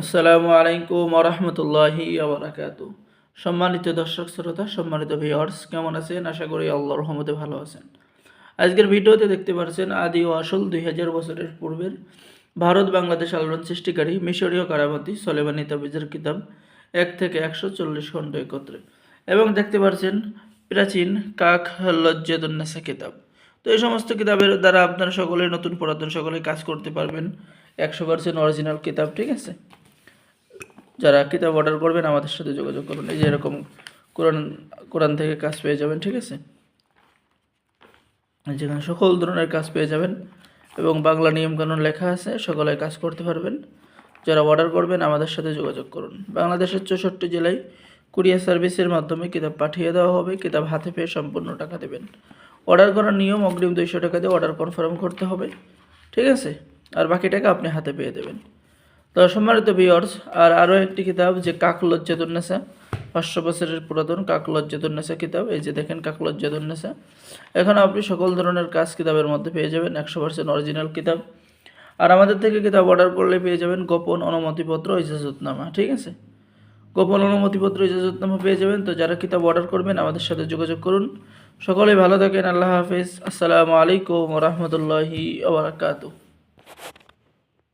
আসসালামু আলাইকুম রহমতুল্লাহি আবরাকাত সম্মানিত দর্শক শ্রোতা, সম্মানিত ভিওয়ার্স কেমন আছেন? আশা করি আল্লাহ রহমতে ভালো আছেন। আজকের ভিডিওতে দেখতে পাচ্ছেন আদি ও আসল দুই হাজার বছরের পূর্বের ভারত বাংলাদেশ আলোড়ন সৃষ্টিকারী মিশরীয় কারামতি সলেমানি তাবিজের কিতাব এক থেকে একশো চল্লিশ খণ্ড একত্রে। এবং দেখতে পাচ্ছেন প্রাচীন কাক লজ্জাদুন্নাসা কিতাব। তো এই সমস্ত কিতাবের দ্বারা আপনারা সকলে নতুন পুরাতন সকলে কাজ করতে পারবেন। একশো পার্সেন্ট অরিজিনাল কিতাব, ঠিক আছে? যারা কিতাব অর্ডার করবেন, আমাদের সাথে যোগাযোগ করুন এই যে এরকম কোরআন কোরআন থেকে কাজ পেয়ে যাবেন, ঠিক আছে? যেখানে সকল ধরনের কাজ পেয়ে যাবেন এবং বাংলা নিয়মকানুন লেখা আছে, সকলে কাজ করতে পারবেন। যারা অর্ডার করবেন, আমাদের সাথে যোগাযোগ করুন। বাংলাদেশের চৌষট্টি জেলায় কুরিয়ার সার্ভিসের মাধ্যমে কিতাব পাঠিয়ে দেওয়া হবে। কিতাব হাতে পেয়ে সম্পূর্ণ টাকা দেবেন। অর্ডার করার নিয়ম, অগ্রিম দুইশো টাকা দিয়ে অর্ডার কনফার্ম করতে হবে। ঠিক আছে? আর বাকি টাকা আপনি হাতে পেয়ে দেবেন। তো সম্মানিত ভিওর্স আর আরও একটি কিতাব যে কাক লজ্জাতুন্নেসা পাঁচশো বছরের পুরাতন কাক লজ্জাতুন্নেসা কিতাব, এই যে দেখেন কাক লজ্জাতুন্নেসা এখন আপনি সকল ধরনের কাজ কিতাবের মধ্যে পেয়ে যাবেন, একশো পার্সেন্ট অরিজিনাল কিতাব। আর আমাদের থেকে কিতাব অর্ডার করলে পেয়ে যাবেন গোপন অনুমতিপত্র ইজাজতনামা, ঠিক আছে? গোপন অনুমতিপত্র ইজাজতনামা পেয়ে যাবেন, তো যারা কিতাব অর্ডার করবেন, আমাদের সাথে যোগাযোগ করুন। সকলে ভালো থাকেন, আল্লাহ হাফিজ। আসসালামু আলাইকুম রহমতুল্লাহি আবরাকাতু